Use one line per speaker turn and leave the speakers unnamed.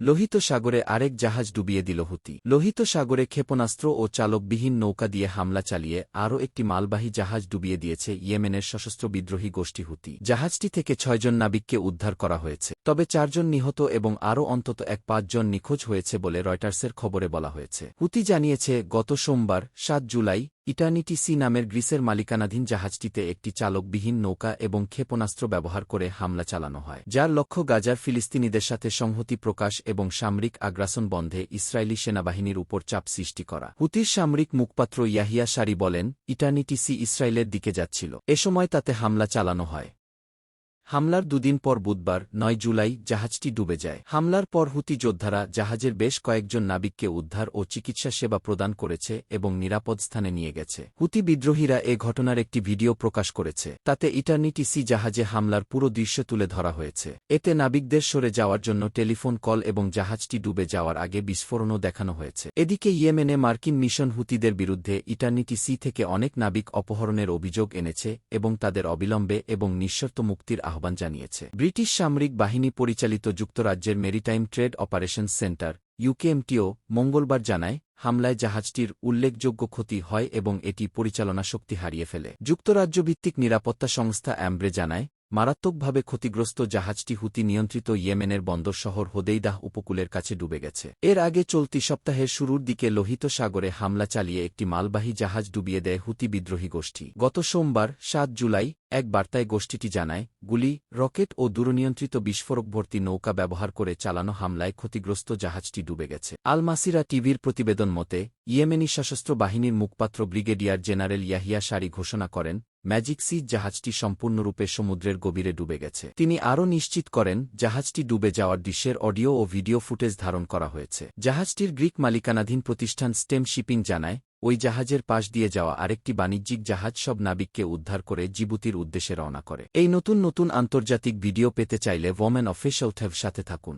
লোহিত সাগরে আরেক জাহাজ ডুবিয়ে দিল হুতি। লোহিত সাগরে ক্ষেপণাস্ত্র ও চালকবিহীন নৌকা দিয়ে হামলা চালিয়ে আরও একটি মালবাহী জাহাজ ডুবিয়ে দিয়েছে ইয়েমেনের সশস্ত্র বিদ্রোহী গোষ্ঠী হুতি। জাহাজটি থেকে ছয়জন নাবিককে উদ্ধার করা হয়েছে, তবে চারজন নিহত এবং আরও অন্তত এক পাঁচজন নিখোঁজ হয়েছে বলে রয়টার্সের খবরে বলা হয়েছে। হুতি জানিয়েছে, গত সোমবার, সাত জুলাই ইটার্নিটি সি নামের গ্রিসের মালিকানাধীন জাহাজটিতে একটি চালকবিহীন নৌকা এবং ক্ষেপণাস্ত্র ব্যবহার করে হামলা চালানো হয়, যার লক্ষ্য গাজার ফিলিস্তিনিদের সাথে সংহতি প্রকাশ এবং সামরিক আগ্রাসন বন্ধে ইসরায়েলি সেনাবাহিনীর উপর চাপ সৃষ্টি করা। হুতির সামরিক মুখপাত্র ইয়াহিয়া সারি বলেন, ইটার্নিটি সি ইসরায়েলের দিকে যাচ্ছিল। এ সময় তাতে হামলা চালানো হয়। হামলার দুদিন পর বুধবার, নয় জুলাই, জাহাজটি ডুবে যায়। হামলার পর হুতি যোদ্ধারা জাহাজের বেশ কয়েকজন নাবিককে উদ্ধার ও চিকিৎসা সেবা প্রদান করেছে এবং নিরাপদ স্থানে নিয়ে গেছে। হুতি বিদ্রোহীরা এ ঘটনার একটি ভিডিও প্রকাশ করেছে। তাতে ইটার্নিটি সি জাহাজে হামলার পুরো দৃশ্য তুলে ধরা হয়েছে। এতে নাবিকদের সরে যাওয়ার জন্য টেলিফোন কল এবং জাহাজটি ডুবে যাওয়ার আগে বিস্ফোরণও দেখানো হয়েছে। এদিকে ইয়েমেনে মার্কিন মিশন হুতিদের বিরুদ্ধে ইটার্নিটি সি থেকে অনেক নাবিক অপহরণের অভিযোগ এনেছে এবং তাদের অবিলম্বে এবং নিঃশর্ত মুক্তির আহ্বান জানিয়েছে। ব্রিটিশ সামরিক বাহিনী পরিচালিত যুক্তরাজ্যের maritime trade operation centre UKMTO মঙ্গলবার জানায়, হামলায় জাহাজটির উল্লেখযোগ্য ক্ষতি হয় এবং এটি পরিচালনা শক্তি হারিয়ে ফেলে। যুক্তরাজ্যভিত্তিক নিরাপত্তা সংস্থা অ্যাম্ব্রে জানায় মারাত্মকভাবে ক্ষতিগ্রস্ত জাহাজটি হুতি নিয়ন্ত্রিত ইয়েমেনের বন্দর শহর হোদেইদাহ উপকূলের কাছে ডুবে গেছে। এর আগে চলতি সপ্তাহের শুরুর দিকে লোহিত সাগরে হামলা চালিয়ে একটি মালবাহী জাহাজ ডুবিয়ে দেয় হুতি বিদ্রোহী গোষ্ঠী। গত সোমবার, সাত জুলাই, এক বার্তায় গোষ্ঠীটি জানায়, গুলি, রকেট ও দূরনিয়ন্ত্রিত বিস্ফোরক ভর্তি নৌকা ব্যবহার করে চালানো হামলায় ক্ষতিগ্রস্ত জাহাজটি ডুবে গেছে। আলমাসিরা টিভির প্রতিবেদন মতে, ইয়েমেনি সশস্ত্র বাহিনীর মুখপাত্র ব্রিগেডিয়ার জেনারেল ইয়াহিয়া সারি ঘোষণা করেন ম্যাজিক সি জাহাজটি সম্পূর্ণরূপে সমুদ্রের গভীরে ডুবে গেছে। তিনি আরও নিশ্চিত করেন, জাহাজটি ডুবে যাওয়ার দৃশ্যের অডিও ও ভিডিও ফুটেজ ধারণ করা হয়েছে। জাহাজটির গ্রিক মালিকানাধীন প্রতিষ্ঠান স্টেম শিপিং জানায়, ওই জাহাজের পাশ দিয়ে যাওয়া আরেকটি বাণিজ্যিক জাহাজ সব নাবিককে উদ্ধার করে জিবুতির উদ্দেশ্যে রওনা করে। এই নতুন নতুন আন্তর্জাতিক ভিডিও পেতে চাইলে ওমেন অফিসিয়াল সাথে থাকুন।